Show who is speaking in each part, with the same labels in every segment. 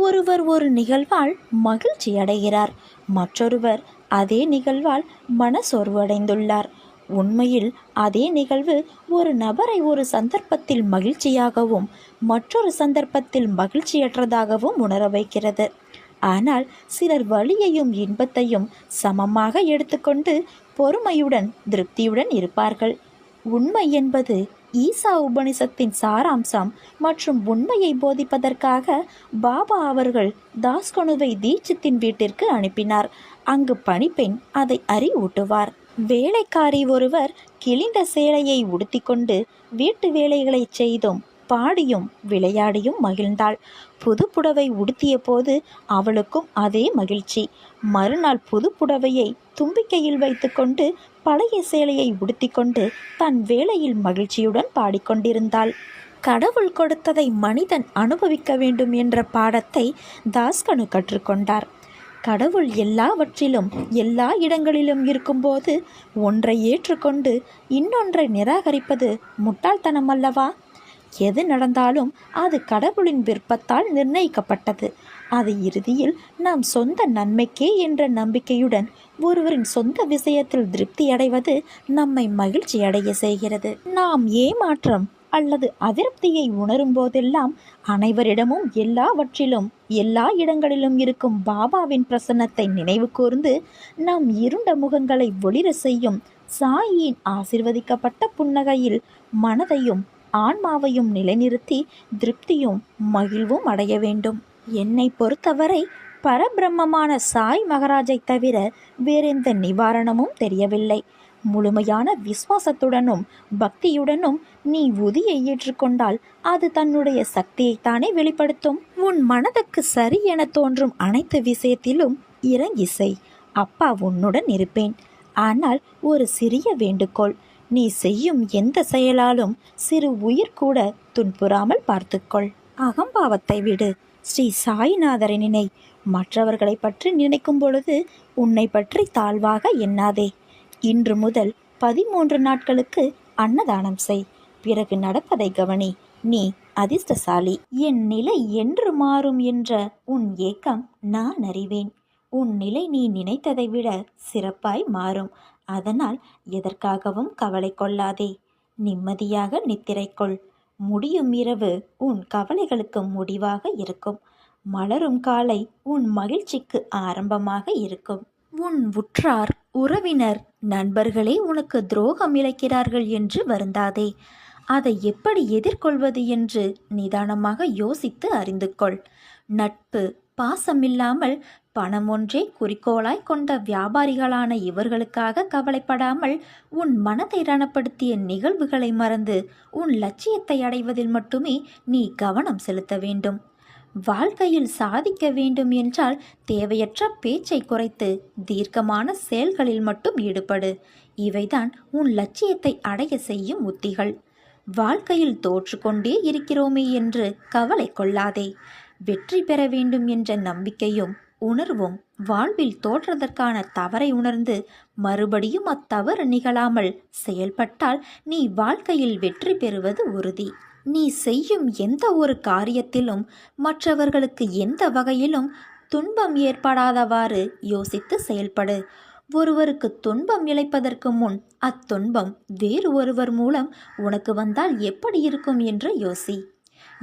Speaker 1: ஒருவர் ஒரு நிகழ்வால் மகிழ்ச்சி அடைகிறார் மற்றொருவர் அதே நிகழ்வால் மனசோர்வடைந்துள்ளார் உண்மையில் அதே நிகழ்வு ஒரு நபரை ஒரு சந்தர்ப்பத்தில் மகிழ்ச்சியாகவும் மற்றொரு சந்தர்ப்பத்தில் மகிழ்ச்சியற்றதாகவும் உணர வைக்கிறது. ஆனால் சிலர் வலியையும் இன்பத்தையும் சமமாக எடுத்துக்கொண்டு பொறுமையுடன் திருப்தியுடன் இருப்பார்கள். உண்மை என்பது ஈசா உபனிஷத்தின் சாராம்சம் மற்றும் உண்மையை போதிப்பதற்காக பாபா அவர்கள் தாஸ்கனுவை தீட்சித்தின் வீட்டிற்கு அனுப்பினார். அங்கு பணிப்பெண் அதை அறிவூட்டுவார். வேலைக்காரி ஒருவர் கிழிந்த சேலையை உடுத்திக்கொண்டு வீட்டு வேலைகளை செய்தும் பாடியும் விளையாடியும் மகிழ்ந்தாள். புது புடவை உடுத்திய போது அவளுக்கும் அதே மகிழ்ச்சி. மறுநாள் புது புடவையை தும்பிக்கையில் வைத்துக்கொண்டு பழைய சேலையை உடுத்திக்கொண்டு தன் வேலையில் மகிழ்ச்சியுடன் பாடிக்கொண்டிருந்தாள். கடவுள் கொடுத்ததை மனிதன் அனுபவிக்க வேண்டும் என்ற பாடத்தை தாஸ்கனு கற்றுக்கொண்டார். கடவுள் எல்லாவற்றிலும் எல்லா இடங்களிலும் இருக்கும்போது ஒன்றை ஏற்றுக்கொண்டு இன்னொன்றை நிராகரிப்பது முட்டாள்தனம் அல்லவா? எது நடந்தாலும் அது கடவுளின் விருப்பத்தால் நிர்ணயிக்கப்பட்டது. அது இறுதியில் நாம் சொந்த நன்மைக்கே என்ற நம்பிக்கையுடன் ஒருவரின் சொந்த விஷயத்தில் திருப்தி அடைவது நம்மை மகிழ்ச்சி அடைய செய்கிறது. நாம் ஏமாற்றம் அல்லது அதிருப்தியை உணரும் போதெல்லாம் அனைவரிடமும் எல்லாவற்றிலும் எல்லா இடங்களிலும் இருக்கும் பாபாவின் பிரசன்னத்தை நினைவு கூர்ந்து நம் இருண்ட முகங்களை ஒளிர செய்யும் சாயியின் ஆசிர்வதிக்கப்பட்ட புன்னகையில் மனதையும் ஆன்மாவையும் நிலைநிறுத்தி திருப்தியும் மகிழ்வும் அடைய வேண்டும். என்னை பொறுத்தவரை பரபிரம்மமான சாய் மகராஜை தவிர வேறெந்த நிவாரணமும் தெரியவில்லை. முழுமையான விசுவாசத்துடனும் பக்தியுடனும் நீ உதியை ஏற்றுக்கொண்டால் அது தன்னுடைய சக்தியைத்தானே வெளிப்படுத்தும். உன் மனதுக்கு சரி என தோன்றும் அனைத்து விஷயத்திலும் இறங்கி செய். அப்பா உன்னுடன் இருப்பேன். ஆனால் ஒரு சிறிய வேண்டுகோள். நீ செய்யும் எந்த செயலாலும் சிறு உயிர் கூட துன்புறாமல் பார்த்துக்கொள். அகம்பாவத்தை விடு. ஸ்ரீ சாய்நாதரை நினை மற்றவர்களை பற்றி நினைக்கும் பொழுது உன்னை பற்றி தாழ்வாக எண்ணாதே. இன்று முதல் பதிமூன்று நாட்களுக்கு அன்னதானம் செய். பிறகு நடப்பதை கவனி. நீ அதிர்ஷ்டசாலி. என் நிலை என்று மாறும் என்ற உன் ஏக்கம் நான் அறிவேன். உன் நிலை நீ நினைத்ததை விட சிறப்பாய் மாறும். அதனால் எதற்காகவும் கவலை கொள்ளாதே. நிம்மதியாக நித்திரைக்கொள். முடியும் இரவு உன் கவலைகளுக்கு முடிவாக இருக்கும். மலரும் காலை உன் மகிழ்ச்சிக்கு ஆரம்பமாக இருக்கும். உன் உற்றார் உறவினர் நண்பர்களே உனக்கு துரோகம் இழைக்கிறார்கள் என்று வருந்தாதே. அதை எப்படி எதிர்கொள்வது என்று நிதானமாக யோசித்து அறிந்து கொள். நட்பு பாசமில்லாமல் பணம் ஒன்றே குறிக்கோளாய் கொண்ட வியாபாரிகளான இவர்களுக்காக கவலைப்படாமல் உன் மனதை ரணப்படுத்திய நிகழ்வுகளை மறந்து உன் லட்சியத்தை அடைவதில் மட்டுமே நீ கவனம் செலுத்த வேண்டும். வாழ்க்கையில் சாதிக்க வேண்டும் என்றால் தேவையற்ற பேச்சை குறைத்து தீர்க்கமான செயல்களில் மட்டும் ஈடுபடு. இவைதான் உன் லட்சியத்தை அடைய செய்யும் உத்திகள். வாழ்க்கையில் தோற்றுக்கொண்டே இருக்கிறோமே என்று கவலை கொள்ளாதே. வெற்றி பெற வேண்டும் என்ற நம்பிக்கையும் உணர்வும் வாழ்வில் தோற்றதற்கான தவறை உணர்ந்து மறுபடியும் அத்தவறு நிகழாமல் செயல்பட்டால் நீ வாழ்க்கையில் வெற்றி பெறுவது உறுதி. நீ செய்யும் எந்த ஒரு காரியத்திலும் மற்றவர்களுக்கு எந்த வகையிலும் துன்பம் ஏற்படாதவாறு யோசித்து செயல்படு. ஒருவருக்கு துன்பம் இழைப்பதற்கு முன் அத்துன்பம் வேறு ஒருவர் மூலம் உனக்கு வந்தால் எப்படி இருக்கும் என்று யோசி.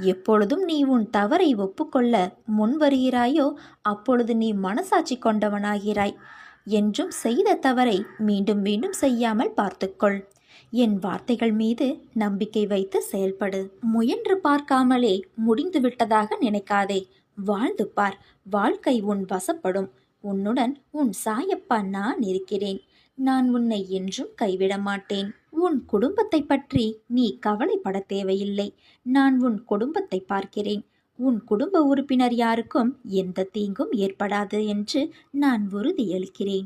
Speaker 1: எப்பொழுதும் நீ உன் தவறை ஒப்புக்கொள்ள முன் வருகிறாயோ அப்பொழுது நீ மனசாட்சி கொண்டவனாகிறாய். என்றும் செய்த தவறை மீண்டும் மீண்டும் செய்யாமல் பார்த்துக்கொள். என் வார்த்தைகள் மீது நம்பிக்கை வைத்து செயல்படு. முயன்று பார்க்காமலே முடிந்து விட்டதாக நினைக்காதே. வாழ்ந்து பார். வாழ்க்கை உன் வசப்படும். உன்னுடன் உன் சாயப்பா நான் இருக்கிறேன். நான் உன்னை என்றும் கைவிட மாட்டேன். உன் குடும்பத்தை பற்றி நீ கவலைப்பட தேவையில்லை. நான் உன் குடும்பத்தை பார்க்கிறேன். உன் குடும்ப உறுப்பினர் யாருக்கும் எந்த தீங்கும் ஏற்படாது என்று நான் உறுதியளிக்கிறேன்.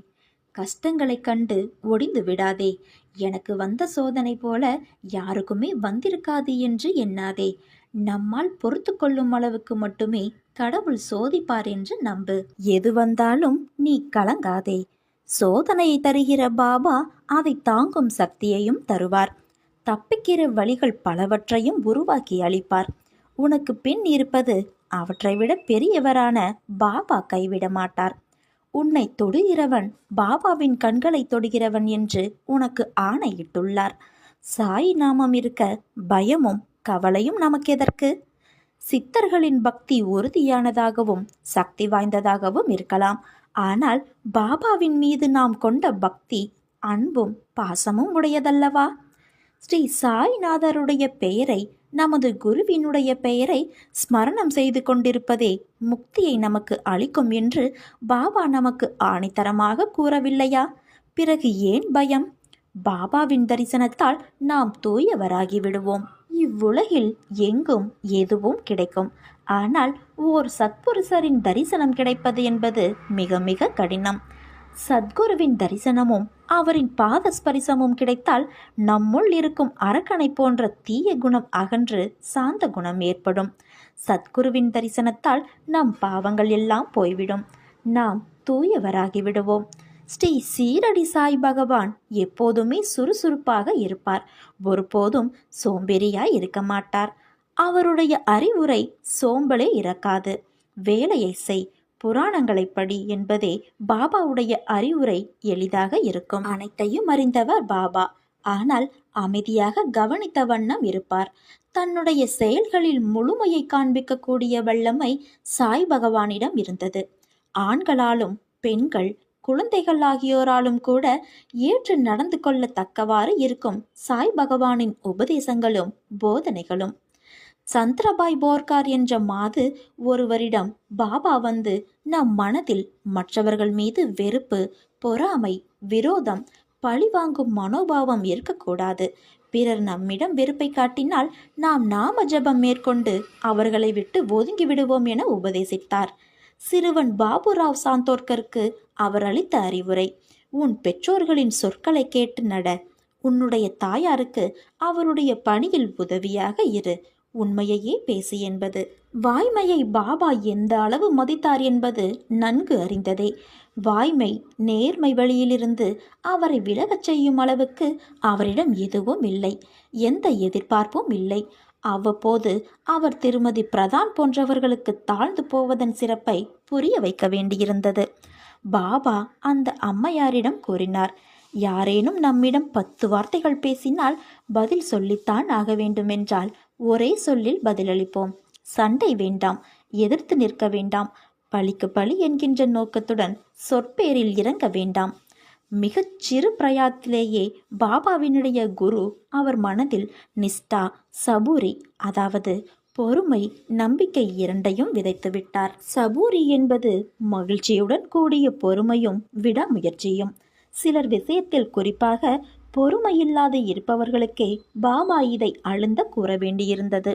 Speaker 1: கஷ்டங்களைக் கண்டு ஒடிந்து விடாதே. எனக்கு வந்த சோதனை போல யாருக்குமே வந்திருக்காது என்று எண்ணாதே. நம்மால் பொறுத்து கொள்ளும் அளவுக்கு மட்டுமே கடவுள் சோதிப்பார் என்று நம்பு. எது வந்தாலும் நீ கலங்காதே. சோதனையை தருகிற பாபா அதை தாங்கும் சக்தியையும் தருவார். தப்பிக்கிற வழிகள் பலவற்றையும் உருவாக்கி அளிப்பார். உனக்கு பின் இருப்பது அவற்றை விட பெரியவரான பாபா கைவிட மாட்டார் உன்னை தொடுகிறவன் பாபாவின் கண்களை தொடுகிறவன் என்று உனக்கு ஆணையிட்டுள்ளார். சாய் நாமம் இருக்க பயமும் கவலையும் நமக்கு எதற்கு? சித்தர்களின் பக்தி உறுதியானதாகவும் சக்தி வாய்ந்ததாகவும் இருக்கலாம். ஆனால் பாபாவின் மீது நாம் கொண்ட பக்தி அன்பும் பாசமும் உடையதல்லவா? ஸ்ரீ சாய்நாதருடைய பெயரை நமது குருவினுடைய பெயரை ஸ்மரணம் செய்து கொண்டிருப்பதே முக்தியை நமக்கு அளிக்கும் என்று பாபா நமக்கு ஆணித்தரமாக கூறவில்லையா? பிறகு ஏன் பயம்? பாபாவின் தரிசனத்தால் நாம் தூயவராகி விடுவோம் இவ்வுலகில் எங்கும் எதுவும் கிடைக்கும். ஆனால் ஓர் சத்புருஷரின் தரிசனம் கிடைப்பது என்பது மிக மிக கடினம். சத்குருவின் தரிசனமும் அவரின் பாத ஸ்பரிசமும் கிடைத்தால் நம்முள் இருக்கும் அரக்கனை போன்ற தீய குணம் அகன்று சாந்த குணம் ஏற்படும். சத்குருவின் தரிசனத்தால் நம் பாவங்கள் எல்லாம் போய்விடும். நாம் தூயவராகி விடுவோம். ஸ்ரீ சீரடி சாய் பகவான் எப்போதுமே சுறுசுறுப்பாக இருப்பார். ஒருபோதும் சோம்பேறியாய் இருக்க மாட்டார். அவருடைய அறிவுரை சோம்பலே இறக்காது. வேலையை செய். புராணங்களை படி என்பதே பாபாவுடைய அறிவுரை எளிதாக இருக்கும். அனைத்தையும் அறிந்தவர் பாபா. ஆனால் அமைதியாக கவனித்த வண்ணம் இருப்பார். தன்னுடைய செயல்களில் முழுமையை காண்பிக்கக்கூடிய வல்லமை சாய் பகவானிடம் இருந்தது. ஆண்களாலும் பெண்கள் குழந்தைகள் ஆகியோராலும் கூட ஏற்று நடந்து கொள்ளத்தக்கவாறு இருக்கும் சாய் பகவானின் உபதேசங்களும் போதனைகளும் சந்திரபாய் போர்கார் என்ற மாது ஒருவரிடம் பாபா வந்து நம் மனதில் மற்றவர்கள் மீது வெறுப்பு பொறாமை விரோதம் பழிவாங்கும் மனோபாவம் இருக்கக்கூடாது. பிறர் நம்மிடம் வெறுப்பை காட்டினால் நாம் நாம ஜபம் மேற்கொண்டு அவர்களை விட்டு ஒதுங்கி விடுவோம் என உபதேசித்தார். சிறுவன் பாபுராவ் சாந்தோர்கருக்கு அவர் அளித்த அறிவுரை உன் பெற்றோர்களின் சொற்களை கேட்டு நட. உன்னுடைய தாயாருக்கு அவருடைய பணியில் உதவியாக இரு. உண்மையையே பேசு என்பது. வாய்மையை பாபா எந்த அளவு மதித்தார் என்பது நன்கு அறிந்ததே. வாய்மை நேர்மை வழியிலிருந்து அவரை விலகச் செய்யும் அளவுக்கு அவரிடம் எதுவும் இல்லை. எந்த எதிர்பார்ப்பும் இல்லை. அவ்வப்போது அவர் திருமதி பிரதான் போன்றவர்களுக்கு தாழ்ந்து போவதன் சிறப்பை புரிய வைக்க வேண்டியிருந்தது. பாபா அந்த அம்மையாரிடம் கூறினார் யாரேனும் நம்மிடம் பத்து வார்த்தைகள் பேசினால் பதில் சொல்லித்தான் ஆக வேண்டுமென்றால் ஒரே சொல்லில் பதிலளிப்போம். சண்டை வேண்டாம் எதிர்த்து நிற்க வேண்டாம். பழிக்கு பழி என்கின்ற நோக்கத்துடன் சொற்பேரில் இறங்க வேண்டாம். மிகச் சிறு பிரயாத்திலேயே பாபாவினுடைய குரு அவர் மனதில் நிஷ்டா சபூரி அதாவது பொறுமை நம்பிக்கை இரண்டையும் விதைத்து விட்டார். சபூரி என்பது மகிழ்ச்சியுடன் கூடிய பொறுமையும் விடாமுயற்சியும். சிலர் விஷயத்தில் குறிப்பாக பொறுமையில்லாது இருப்பவர்களுக்கே பாபா இதை அழுந்த கூற வேண்டியிருந்தது.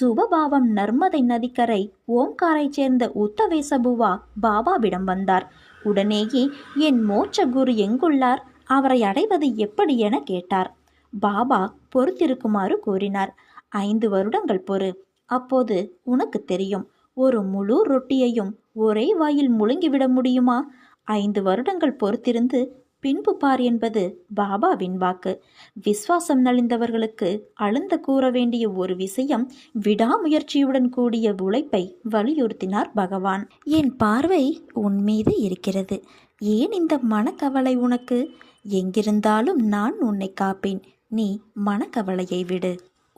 Speaker 1: சுபபாவம் நர்மதை நதிக்கரை ஓம்காரைச் சேர்ந்த உத்தவேசபுவா பாபாவிடம் வந்தார். உடனேயே என் மோட்ச குரு எங்குள்ளார்? அவரை அடைவது எப்படி என கேட்டார். பாபா பொறுத்திருக்குமாறு கூறினார். ஐந்து வருடங்கள் பொறு. அப்போது உனக்கு தெரியும். ஒரு முழு ரொட்டியையும் ஒரே வாயில் முழுங்கிவிட முடியுமா? ஐந்து வருடங்கள் பொறுத்திருந்து பின்பு பார் என்பது பாபாவின் வாக்கு. விஸ்வாசம் நலிந்தவர்களுக்கு அழுந்த கூற வேண்டிய ஒரு விஷயம் விடாமுயற்சியுடன் கூடிய உழைப்பை வலியுறுத்தினார் பகவான். என் பார்வை உன் மீது இருக்கிறது. ஏன் இந்த மனக்கவலை உனக்கு? எங்கிருந்தாலும் நான் உன்னை காப்பேன். நீ மனக்கவலையை விடு.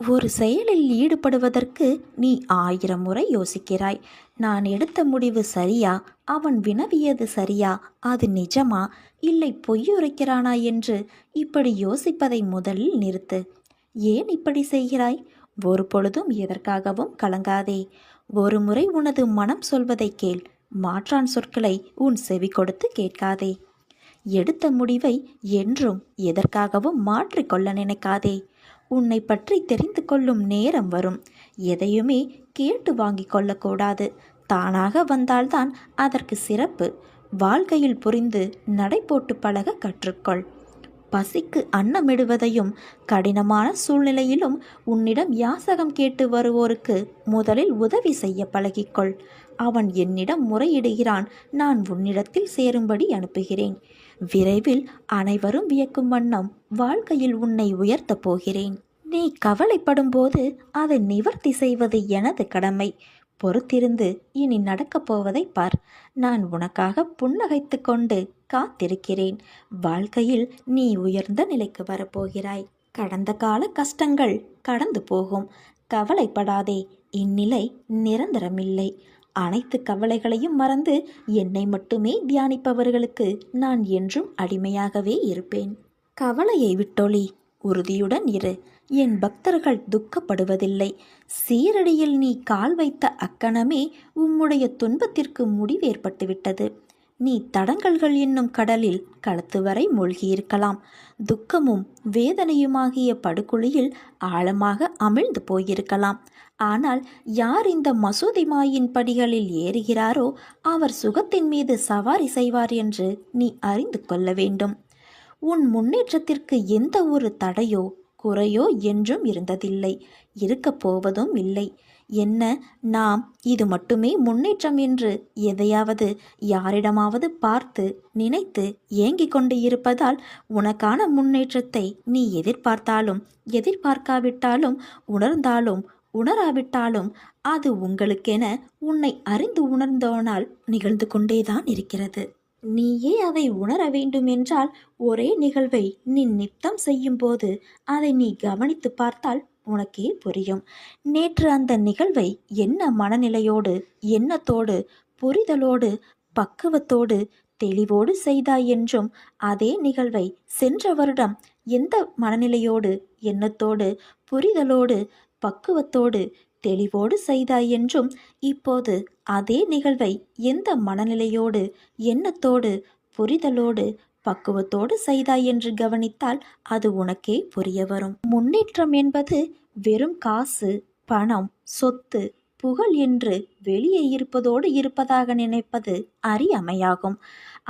Speaker 1: ஒரு செயலில் ஈடுபடுவதற்கு நீ ஆயிரம் முறை யோசிக்கிறாய். நான் எடுத்த முடிவு சரியா? அவன் வினவியது சரியா? அது நிஜமா? இல்லை பொய்யுரைக்கிறானா என்று இப்படி யோசிப்பதை முதலில் நிறுத்து. ஏன் இப்படி செய்கிறாய்? ஒரு பொழுதும் எதற்காகவும் கலங்காதே. ஒரு முறை உனது மனம் சொல்வதை கேள். மாற்றான் சொற்களை உன் செவி கொடுத்து கேட்காதே. எடுத்த முடிவை என்றும் எதற்காகவும் மாற்றிக்கொள்ள நினைக்காதே. உன்னை பற்றி தெரிந்து கொள்ளும் நேரம் வரும். எதையுமே கேட்டு வாங்கி கொள்ளக்கூடாது. தானாக வந்தால்தான் அதற்கு சிறப்பு. வாழ்க்கையில் புரிந்து நடை போட்டு பழக கற்றுக்கொள். பசிக்கு அன்னமிடுவதையும் கடினமான சூழ்நிலையிலும் உன்னிடம் யாசகம் கேட்டு வருவோருக்கு முதலில் உதவி செய்ய பழகிக்கொள். அவன் என்னிடம் முறையிடுகிறான். நான் உன்னிடத்தில் சேரும்படி அனுப்புகிறேன். விரைவில் அனைவரும் வியக்கும் வண்ணம் வாழ்க்கையில் உன்னை உயர்த்தப் போகிறேன். நீ கவலைப்படும் போது அதை நிவர்த்தி செய்வது எனது கடமை. பொறுத்திருந்து இனி நடக்கப் போவதை பார். நான் உனக்காக புன்னகைத்து கொண்டு காத்திருக்கிறேன். வாழ்க்கையில் நீ உயர்ந்த நிலைக்கு வரப்போகிறாய் கடந்த கால கஷ்டங்கள் கடந்து போகும். கவலைப்படாதே. இந்நிலை நிரந்தரமில்லை. அனைத்து கவலைகளையும் மறந்து என்னை மட்டுமே தியானிப்பவர்களுக்கு நான் என்றும் அடிமையாகவே இருப்பேன். கவலையை விட்டொளி உறுதியுடன் இரு. என் பக்தர்கள் துக்கப்படுவதில்லை. சீரடியில் நீ கால் வைத்த அக்கணமே உம்முடைய துன்பத்திற்கு முடிவேற்பட்டுவிட்டது. நீ தடங்கல்கள் என்னும் கடலில் களத்து வரை மூழ்கியிருக்கலாம். துக்கமும் வேதனையுமாகிய படுகொலியில் ஆழமாக அமிழ்ந்து போயிருக்கலாம். ஆனால் யார் இந்த மசூதி மாயின் படிகளில் ஏறுகிறாரோ அவர் சுகத்தின் மீது சவாரி செய்வார் என்று நீ அறிந்து கொள்ள வேண்டும். உன் முன்னேற்றத்திற்கு எந்த ஒரு தடையோ குறையோ என்றும் இருந்ததில்லை. இருக்கப் போவதும் இல்லை. என்ன நாம் இது மட்டுமே முன்னேற்றம் என்று எதையாவது யாரிடமாவது பார்த்து நினைத்து ஏங்கிக் கொண்டு இருப்பதால் உனக்கான முன்னேற்றத்தை நீ எதிர்பார்த்தாலும் எதிர்பார்க்காவிட்டாலும் உணர்ந்தாலும் உணராவிட்டாலும் அது உங்களுக்கென உன்னை அறிந்து உணர்ந்தோனால் நிகழ்ந்து கொண்டேதான் இருக்கிறது. நீயே அதை உணர வேண்டுமென்றால் ஒரே நிகழ்வை நீ நித்தம் செய்யும்போது அதை நீ கவனித்து பார்த்தால் உனக்கே புரியும். நேற்று அந்த நிகழ்வை என்ன மனநிலையோடு எண்ணத்தோடு புரிதலோடு பக்குவத்தோடு தெளிவோடு செய்தாய் என்றும் அதே நிகழ்வை சென்ற வருடம் எந்த மனநிலையோடு எண்ணத்தோடு புரிதலோடு பக்குவத்தோடு தெளிவோடு செய்தாய் என்றும் இப்போது அதே நிகழ்வை எந்த மனநிலையோடு எண்ணத்தோடு புரிதலோடு பக்குவத்தோடு செய்தாய் என்று கவனித்தால் அது உனக்கே புரிய வரும். முன்னேற்றம் என்பது வெறும் காசு பணம் சொத்து புகழ் என்று வெளியே இருப்பதோடு இருப்பதாக நினைப்பது அறியாமையாகும்.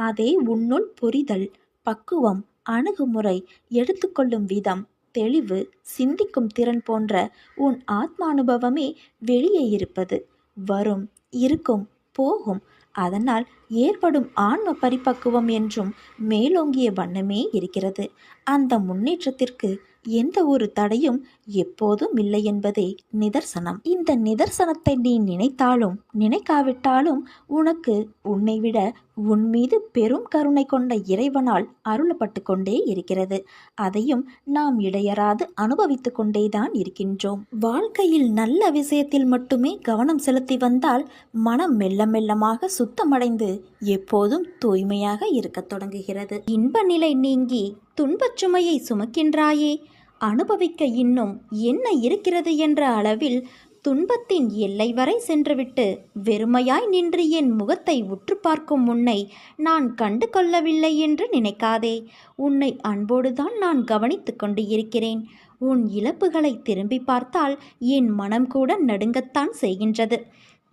Speaker 1: அதே உன்னுள் புரிதல் பக்குவம் அணுகுமுறை எடுத்துக்கொள்ளும் விதம் தெளிவு சிந்திக்கும் திறன் போன்ற உன் ஆத்மானுபவமே வெளியே இருப்பது. வரும் இருக்கும் போகும். அதனால் ஏற்படும் ஆன்ம பரிபக்குவம் என்றும் மேலோங்கிய வண்ணமே இருக்கிறது. அந்த முன்னேற்றத்திற்கு எந்த ஒரு தடையும் எப்போதும் இல்லை என்பதே நிதர்சனம். இந்த நிதர்சனத்தை நீ நினைத்தாலும் நினைக்காவிட்டாலும் உனக்கு உன்னை விட உன் மீது பெரும் கருணை கொண்ட இறைவனால் அருளப்பட்டு கொண்டே இருக்கிறது. அதையும் நாம் இடையறாது அனுபவித்து கொண்டேதான் இருக்கின்றோம். வாழ்க்கையில் நல்ல விஷயத்தில் மட்டுமே கவனம் செலுத்தி வந்தால் மனம் மெல்ல மெல்லமாக சுத்தமடைந்து எப்போதும் தூய்மையாக இருக்கத் தொடங்குகிறது. இன்ப நிலை நீங்கி துன்பச் சுமையை சுமக்கின்றாயே? அனுபவிக்க இன்னும் என்ன இருக்கிறது என்ற அளவில் துன்பத்தின் எல்லை வரை சென்றுவிட்டு வெறுமையாய் நின்று என் முகத்தை உற்று பார்க்கும் உன்னை நான் கண்டு கொள்ளவில்லை என்று நினைக்காதே. உன்னை அன்போடுதான் நான் கவனித்து கொண்டு இருக்கிறேன். உன் இழப்புகளை திரும்பி பார்த்தால் என் மனம் கூட நடுங்கத்தான் செய்கின்றது.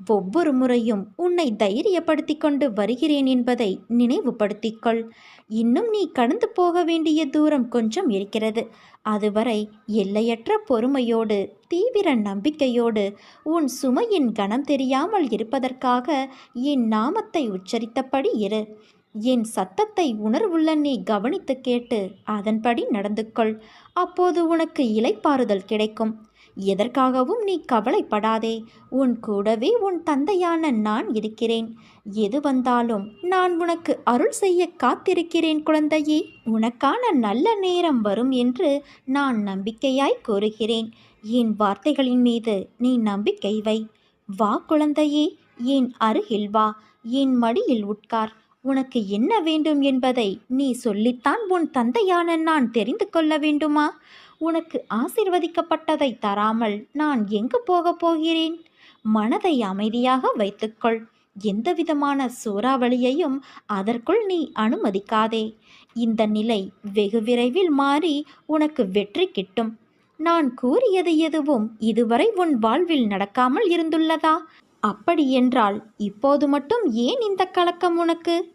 Speaker 1: ஒவ்வொரு முறையும் உன்னை தைரியப்படுத்திக் கொண்டு வருகிறேன் என்பதை நினைவுபடுத்திக்கொள் இன்னும் நீ கடந்து போக வேண்டிய தூரம் கொஞ்சம் இருக்கிறது. அதுவரை எல்லையற்ற பொறுமையோடு தீவிர நம்பிக்கையோடு உன் சுமையின் கணம் தெரியாமல் இருப்பதற்காக என் நாமத்தை உச்சரித்தபடி இரு. என் சத்தத்தை உணர்வுள்ள நீ கவனித்து கேட்டு அதன்படி நடந்து கொள் அப்போது உனக்கு இலைப்பாறுதல் கிடைக்கும். எதற்காகவும் நீ கவலைப்படாதே. உன் கூடவே உன் தந்தையான நான் இருக்கிறேன். எது வந்தாலும் நான் உனக்கு அருள் செய்ய காத்திருக்கிறேன் குழந்தையே. உனக்கான நல்ல நேரம் வரும் என்று நான் நம்பிக்கையாய் கூறுகிறேன். என் வார்த்தைகளின் மீது நீ நம்பிக்கை வை. வா குழந்தையே என் அருகில் வா. என் மடியில் உட்கார். உனக்கு என்ன வேண்டும் என்பதை நீ சொல்லித்தான் உன் தந்தையான நான் தெரிந்து கொள்ள வேண்டுமா? உனக்கு ஆசிர்வதிக்கப்பட்டதை தராமல் நான் எங்கு போகப் போகிறேன்? மனதை அமைதியாக வைத்துக்கொள். எந்தவிதமான சூறாவளியையும் அதற்குள் நீ அனுமதிக்காதே. இந்த நிலை வெகு விரைவில் மாறி உனக்கு வெற்றி கிட்டும். நான் கூறியது எதுவும் இதுவரை உன் வாழ்வில் நடக்காமல் இருந்துள்ளதா? அப்படியென்றால் இப்போது மட்டும் ஏன் இந்த கலக்கம் உனக்கு?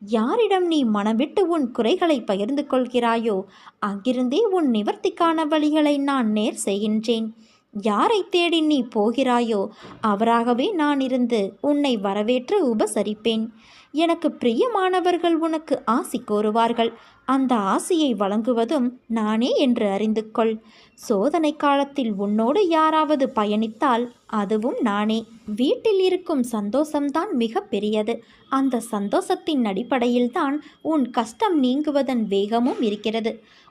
Speaker 1: யாரிடம் நீ மனவிட்டு உன் குறைகளை பகிர்ந்து கொள்கிறாயோ அங்கிருந்தே உன் நிவர்த்திக்கான வழிகளை நான் நேர் செய்கின்றேன். யாரை தேடி நீ போகிறாயோ அவராகவே நான் இருந்து உன்னை வரவேற்று உபசரிப்பேன். எனக்கு பிரியமானவர்கள் உனக்கு ஆசி கோருவார்கள். அந்த ஆசியை வழங்குவதும் நானே என்று அறிந்து கொள் சோதனை காலத்தில் உன்னோடு யாராவது பயணித்தால் அதுவும் நானே. வீட்டில் இருக்கும் சந்தோஷம்தான் மிக பெரியது. அந்த சந்தோஷத்தின் அடிப்படையில்தான் உன் கஷ்டம் நீங்குவதன் வேகமும் இருக்கிறது.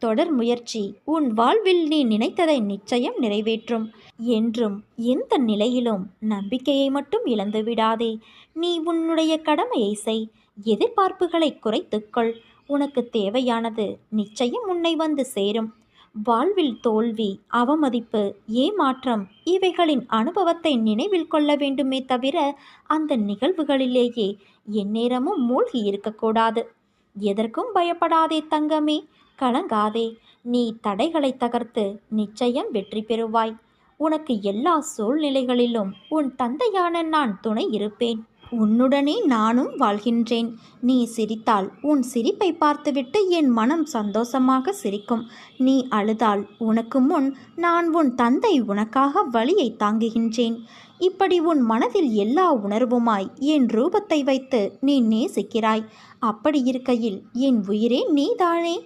Speaker 1: தொடர் முயற்சி. உன் வாழ்வில் நீ நினைத்ததை நிச்சயம் நிறைவேற்றும். என்றும் எந்த நிலையிலும் நம்பிக்கையை மட்டும் இழந்து விடாதே. நீ உன்னுடைய கடமையை செய். எதிர்பார்ப்புகளை குறைத்துக்கொள் உனக்கு தேவையானது நிச்சயம் உன்னை வந்து சேரும். வாழ்வில் தோல்வி அவமதிப்பு ஏமாற்றம் இவைகளின் அனுபவத்தை நினைவில் கொள்ள வேண்டுமே தவிர அந்த நிகழ்வுகளிலேயே எந்நேரமும் மூழ்கி இருக்கக்கூடாது. எதற்கும் பயப்படாதே தங்கமே. கலங்காதே. நீ தடைகளை தகர்த்து நிச்சயம் வெற்றி பெறுவாய். உனக்கு எல்லா சூழ்நிலைகளிலும் உன் தந்தையான நான் துணை இருப்பேன். உன்னுடனே நானும் வாழ்கின்றேன். நீ சிரித்தால் உன் சிரிப்பை பார்த்துவிட்டு என் மனம் சந்தோஷமாக சிரிக்கும். நீ அழுதால் உனக்கு முன் நான் உன் தந்தை உனக்காக வழியை தாங்குகின்றேன். இப்படி உன் மனதில் எல்லா உணர்வுமாய் என் ரூபத்தை வைத்து நீ நேசிக்கிறாய். அப்படி இருக்கையில் என் உயிரே நீதானே?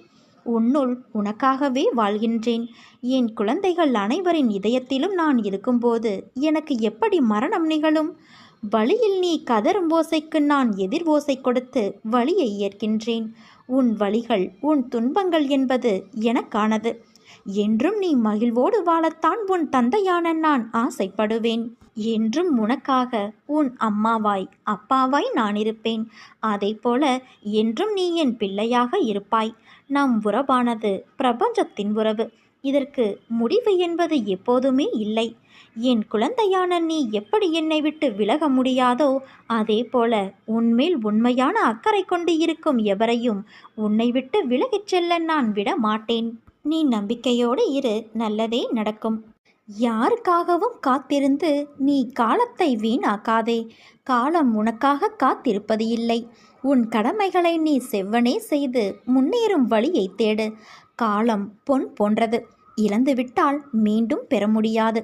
Speaker 1: உன்னுள் உனக்காகவே வாழ்கின்றேன். என் குழந்தைகள் அனைவரின் இதயத்திலும் நான் இருக்கும்போது எனக்கு எப்படி மரணம் நிகழும்? வழியில் நீ கதரும் ஓசைக்கு நான் எதிர் ஓசை கொடுத்து வழியை ஏற்கின்றேன். உன் வழிகள் உன் துன்பங்கள் என்பது எனக்கானது. என்றும் நீ மகிழ்வோடு வாழத்தான் உன் தந்தையான நான் ஆசைப்படுவேன். என்றும் உனக்காக உன் அம்மாவாய் அப்பாவாய் நான் இருப்பேன். அதே போல என்றும் நீ என் பிள்ளையாக இருப்பாய். நம் உறவானது பிரபஞ்சத்தின் உறவு. இதற்கு முடிவு என்பது எப்போதுமே இல்லை. என் குழந்தையான நீ எப்படி என்னை விட்டு விலக முடியாதோ அதே போல உன்மேல் உண்மையான அக்கறை கொண்டு இருக்கும் எவரையும் உன்னை விட்டு விலகிச் செல்ல நான் விட மாட்டேன். நீ நம்பிக்கையோடு இரு நல்லதே நடக்கும். யாருக்காகவும் காத்திருந்து நீ காலத்தை வீணாக்காதே. காலம் உனக்காக காத்திருப்பது இல்லை. உன் கடமைகளை நீ செவ்வனே செய்து முன்னேறும் வழியை தேடு. காலம் பொன் போன்றது. இழந்துவிட்டால் மீண்டும் பெற முடியாது.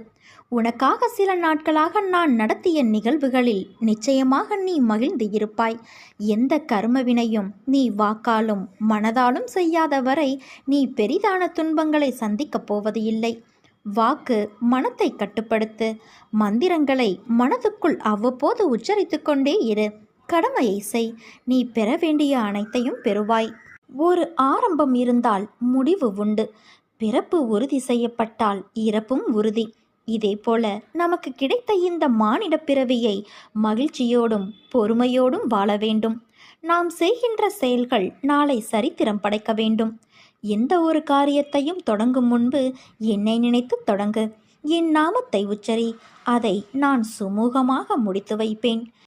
Speaker 1: உனக்காக சில நாட்களாக நான் நடத்திய நிகழ்வுகளில் நிச்சயமாக நீ மகிழ்ந்து இருப்பாய். எந்த கர்மவினையும் நீ வாக்காலும் மனதாலும் செய்யாத வரை நீ பெரிதான துன்பங்களை சந்திக்கப் போவது இல்லை. வாக்கு மனத்தை கட்டுப்படுத்து. மந்திரங்களை மனதுக்குள் அவ்வப்போது உச்சரித்து கொண்டே இரு. கடமையை செய். நீ பெற வேண்டிய அனைத்தையும் பெறுவாய். ஒரு ஆரம்பம் இருந்தால் முடிவு உண்டு. பிறப்பு உறுதி செய்யப்பட்டால் இறப்பும் உறுதி. இதேபோல நமக்கு கிடைத்த இந்த மானிட பிறவியை மகிழ்ச்சியோடும் பொறுமையோடும் வாழ வேண்டும். நாம் செய்கின்ற செயல்கள் நாளை சரித்திரம் படைக்க வேண்டும். எந்த ஒரு காரியத்தையும் தொடங்கும் முன்பு என்னை நினைத்து தொடங்கு. என் நாமத்தை உச்சரி. அதை நான் சுமூகமாக முடித்து வைப்பேன்.